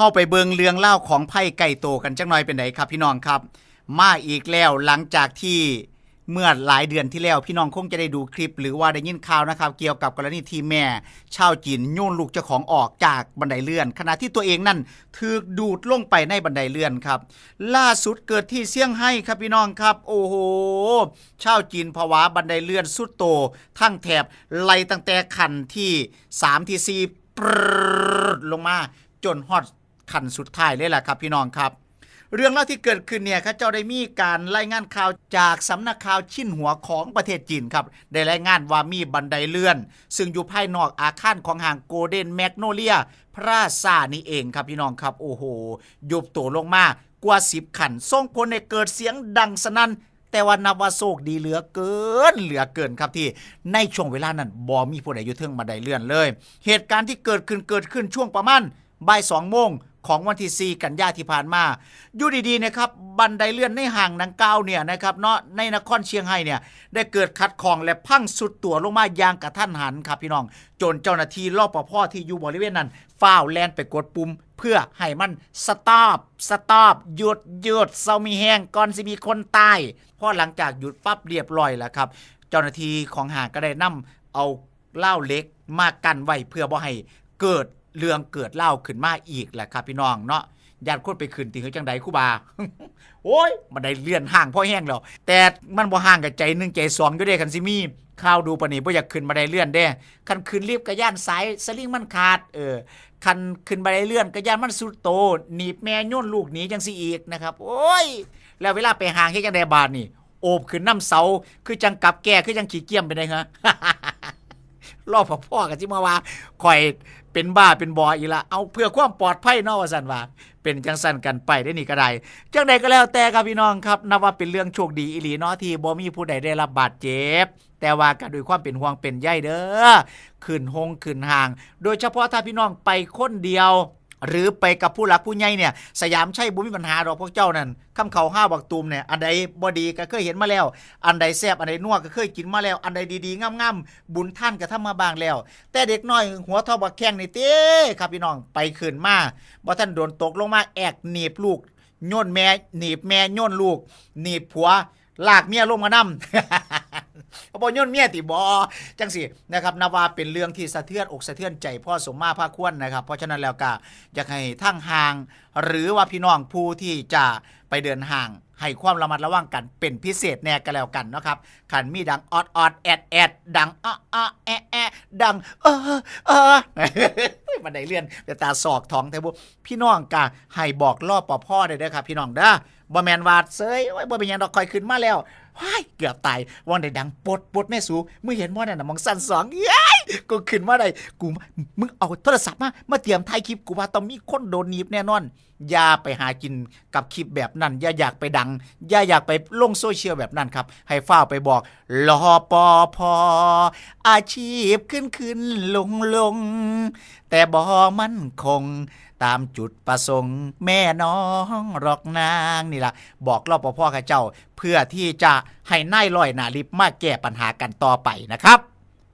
เฮาไปเบิงเรื่องเล่าของไพ่ไก่โตกันจังหน่อยเป็นไหนครับ พี่น้องครับ มาอีกแล้วหลังจากที่เมื่อหลายเดือนที่แล้วพี่น้องคงจะได้ดูคลิป หรือว่าได้ยินข่าวนะครับ เกี่ยวกับกรณีที่แม่ ชาวจีนโยนลูกเจ้าของออกจากบันไดเลื่อน ขณะที่ตัวเองนั่นถูกดูดลงไปในบันไดเลื่อนครับ ล่าสุดเกิดที่เซี่ยงไฮ้ครับพี่น้องครับ โอ้โหชาวจีนภาวะบันไดเลื่อนสุดโต ทั้งแถบไล่ตั้งแต่ขันที่ 3 ที่4ลงมาจนฮอด ขันสุดท้ายเลยแหละครับ พี่น้องครับ เรื่องเล่าวที่เกิดขึ้นเนี่ยข้าเจ้าได้มีการรายงานข่าวจากสำนักข่าวชิ้นหัวของประเทศจีนครับ ได้รายงานว่ามีบันไดเลื่อน ซึ่งอยู่ภายนอกอาคารของห้างโกลเด้นแมกโนเลียพระซานี่เองครับพี่น้องครับ โอ้โหยุบตัวลงมากว่าสิบขันส่งผลให้เกิดเสียงดังสนั่นแต่ว่านับว่าโชคดีเหลือเกินเหลือเกินครับที่ในช่วงเวลานั้นบ่มีผู้ใดอยู่เทิงบันไดเลื่อนเลย เหตุการณ์ที่เกิดขึ้นเกิดขึ้นช่วงประมาณบ่ายสองโมง ของวันที่ 4 กันยาที่ผ่านมาอยู่ดีๆนะครับบันไดเลื่อนในห่างนังเก้าเนี่ยนะครับเนาะในนครเชียงไฮ้เนี่ยได้เกิดขัดข้องและพังสุดตัวลงมาอย่างกระทันหันครับพี่น้อง จนเจ้าหน้าที่รอปภที่อยู่บริเวณนั้นฟ้าวแลนไปกดปุ่มเพื่อให้มันสต็อปสต็อปหยุดหยุดเซามีแห้งก่อนสิมีคนตายพอหลังจากหยุดปั๊บเรียบร้อยแล้วครับเจ้าหน้าที่ของห้างก็ได้นำเอาเหล้าเล็กมากันไว้เพื่อบ่ให้เกิด เรื่องเกิดเล้าขึ้นมาอีกแหละครับพี่น้องเนาะญาติคนไปขึ้นติเฮาจังใดครูบา โอ้ยมันได้เลื่อนห่างพ่อแห้งแล้ว แต่มันบ่ห่างกับใจหนึงใจสองอยู่เด้คันสิมีข่าวดูปนนี้บ่อยากขึ้นมาได้เลื่อนเด้คันขึ้นรีบกระย่านสายสลิงมันขาด เออคันขึ้นบันได้เลื่อนกระย่านมันสุดโตหนีบแม่ย่นลูกหนีจังสิอีกนะครับ โอ้ย แล้วเวลาไปห่างเฮ็ดจังไดบาดนี่โอบขึ้นน้ำเสา คือจังกับแก่คือจังขี้เกียมไปได้ฮะ รอบพ่อๆกันที่มาว่าคอยเป็นบ้าเป็นบออีละเอาเพื่อความปลอดภัยเนอกว่าสันว่า เป็นจังสันกันไปได้นี่ก็ได้จังใดก็แล้วแต่ครับพี่น้องครับนับว่าเป็นเรื่องโชคดีอีหลีเนาะที่บ่มีผู้ใดได้รับบาดเจ็บ แต่ว่าก็ด้วยความเป็นห่วงเป็นใยเด้อขึ้นหงขึ้นห่าง โดยเฉพาะถ้าพี่น้องไปคนเดียว หรือไปกับผู้หลักผู้ใหญ่เนี่ยสยามใช่บุมีปัญหาดอกพวกเจ้านั่นคำเขาห้าบักตูมเนี่ยอันใดบ่ดีก็เคยเห็นมาแล้ว อันใดแซ่บอันใดนัวก็เคยกินมาแล้ว อันใดดีๆงามๆบุญท่านก็ทำมาบางแล้ว แต่เด็กน้อยหัวทอบักแข้งนี่เต้ครับพี่น้องไปขึ้นมาบ่ท่านโดนตกลงมาแอกหนีบลูกโยนแม่หนีบแม่โยนลูกหนีบผัวลากเมียลงมานำ บ่โยนเมียติบ่จังสินะครับนับว่าเป็นเรื่องที่สะเทือนอกสะเทือนใจพ่อสมมาภาคควรนะครับ เพราะฉะนั้นแล้วก็อยากให้ทั้งห่าง หรือว่าพี่น้องผู้ที่จะ ไปเดินห่าง ให้ความระมัดระวังกันเป็นพิเศษแน่ก็แล้วกันนะครับขันมีดังออดออดแอดแอดดังอ้ออ้อแอะแอะดังเออเออมันได้เลื่อนแต่ตาศอกท้องแต่บุพี่น้องกะให้บอกรอบปอพ่อได้เด้อครับ พี่น้องเด้อบ่แมนวาดเซยโอ้ยบ่เป็นยังดอกคอยขึ้นมาแล้วว้ายเกือบตายวันได้ดังปดปดแม่สูมึงเห็นว่านั่นน่ะมองสั้นสองเย้ กูขึ้นมาได้กูมึงเอาโทรศัพท์มามาเตรียมถ่ายคลิปกูว่าต้องมีคนโดนหนีบแน่นอน อย่าไปหากินกับคลิปแบบนั้น อย่าอยากไปดัง อย่าอยากไปลงโซเชียลแบบนั้นครับ ให้ฝ้าไปบอกรอปอพออาชีพขึ้นขึ้นลงลงแต่บ่มั่นคงตามจุดประสงค์ แม่น้องรอกนางนี่ล่ะ บอกรอปภข้าเจ้า เพื่อที่จะให้นายลอยหนาลิฟต์มาแก้ปัญหากันต่อไปนะครับ